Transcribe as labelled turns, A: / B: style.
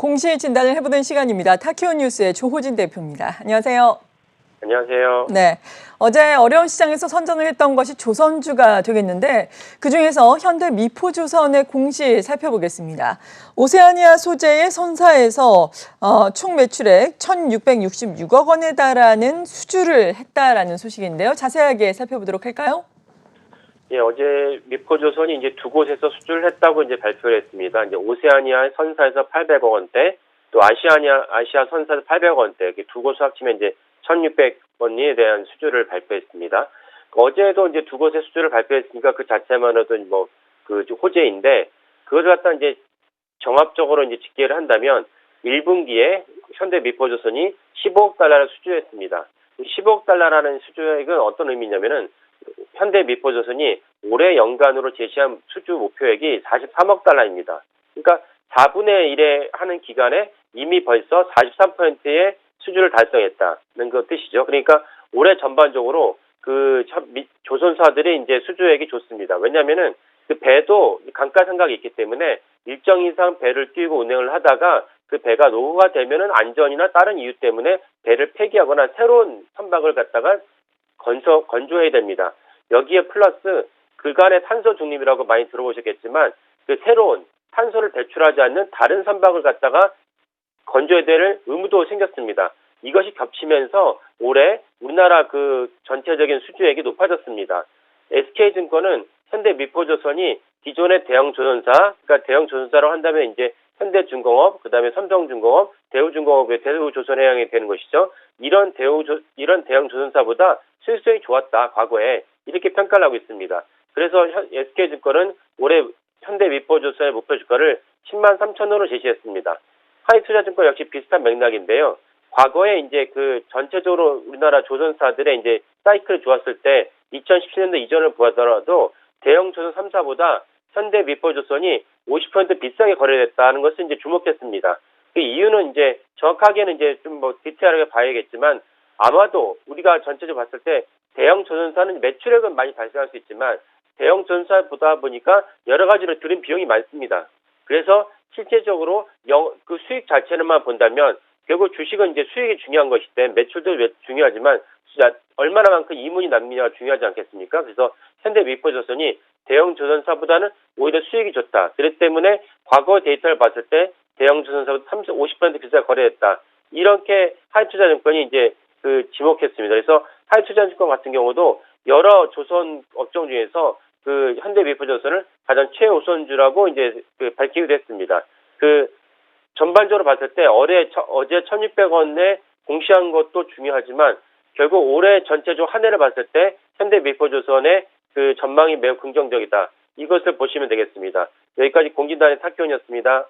A: 공시 진단을 해보는 시간입니다. 타키오 뉴스의 조호진 대표입니다. 안녕하세요.
B: 안녕하세요.
A: 네. 어제 어려운 시장에서 선전을 했던 것이 조선주가 되겠는데 그중에서 현대 미포조선의 공시 살펴보겠습니다. 오세아니아 소재의 선사에서 어, 총 매출액 1,666억 원에 달하는 수주를 했다라는 소식인데요. 자세하게 살펴보도록 할까요?
B: 예, 어제 미포조선이 이제 두 곳에서 수주를 했다고 이제 발표를 했습니다. 이제 오세아니아 선사에서 800억 원대, 또 아시아니아 아시아 선사에서 800억 원대 이렇게 두 곳을 합치면 이제 1,600원에 대한 수주를 발표했습니다. 어제도 이제 두 곳의 수주를 발표했으니까 그 자체만으로도 뭐 그 호재인데 그것을 갖다 이제 종합적으로 이제 집계를 한다면 1분기에 현대 미포조선이 15억 달러를 수주했습니다. 15억 달러라는 수주액은 어떤 의미냐면은 현대 미포조선이 올해 연간으로 제시한 수주 목표액이 43억 달러입니다. 그러니까 4분의 1에 하는 기간에 이미 벌써 43%의 수주를 달성했다는 그 뜻이죠. 그러니까 올해 전반적으로 그 조선사들이 이제 수주액이 좋습니다. 왜냐하면은 그 배도 감가상각이 있기 때문에 일정 이상 배를 띄고 운행을 하다가 그 배가 노후가 되면은 안전이나 다른 이유 때문에 배를 폐기하거나 새로운 선박을 갖다가 건서 건조해야 됩니다. 여기에 플러스 그간의 탄소 중립이라고 많이 들어보셨겠지만 그 새로운 탄소를 배출하지 않는 다른 선박을 갖다가 건조해야 될 의무도 생겼습니다. 이것이 겹치면서 올해 우리나라 그 전체적인 수주액이 높아졌습니다. SK증권은 현대 미포조선이 기존의 대형 조선사, 그러니까 대형 조선사로 한다면 이제 현대중공업, 그다음에 삼성중공업, 대우중공업의 대우조선해양이 되는 것이죠. 이런 대우 이런 대형 조선사보다 수익성이 좋았다 과거에 이렇게 평가를 하고 있습니다. 그래서 SK증권은 올해 현대 미포조선의 목표 주가를 10만 3천 원으로 제시했습니다. 하이투자증권 역시 비슷한 맥락인데요. 과거에 이제 그 전체적으로 우리나라 조선사들의 이제 사이클이 좋았을 때 2017년도 이전을 보더라도 대형 조선 3사보다 현대 미포조선이 50% 비싸게 거래됐다는 것을 이제 주목했습니다. 그 이유는 이제 정확하게는 이제 좀 뭐 디테일하게 봐야겠지만 아마도 우리가 전체적으로 봤을 때 대형 조선사는 매출액은 많이 발생할 수 있지만 대형 조선사 보다 보니까 여러 가지로 들은 비용이 많습니다. 그래서 실제적으로 영, 그 수익 자체는만 본다면 결국 주식은 이제 수익이 중요한 것이 때문에 매출도 중요하지만 진짜 얼마나 만큼 이문이 남느냐가 중요하지 않겠습니까? 그래서 현대 미포조선이 대형 조선사보다는 오히려 수익이 좋다. 그렇기 때문에 과거 데이터를 봤을 때 대형 조선사보다 30, 50% 비싸게 거래했다. 이렇게 하이투자증권이 이제 그 지목했습니다. 그래서 하이투자증권 같은 경우도 여러 조선 업종 중에서 그 현대 미포조선을 가장 최우선주라고 이제 그 밝히기도 했습니다. 그 전반적으로 봤을 때 어제 어제 1,600원에 공시한 것도 중요하지만 결국 올해 전체적으로 한 해를 봤을 때 현대 미포조선의 그 전망이 매우 긍정적이다. 이것을 보시면 되겠습니다. 여기까지 공진단의 탁기원이었습니다.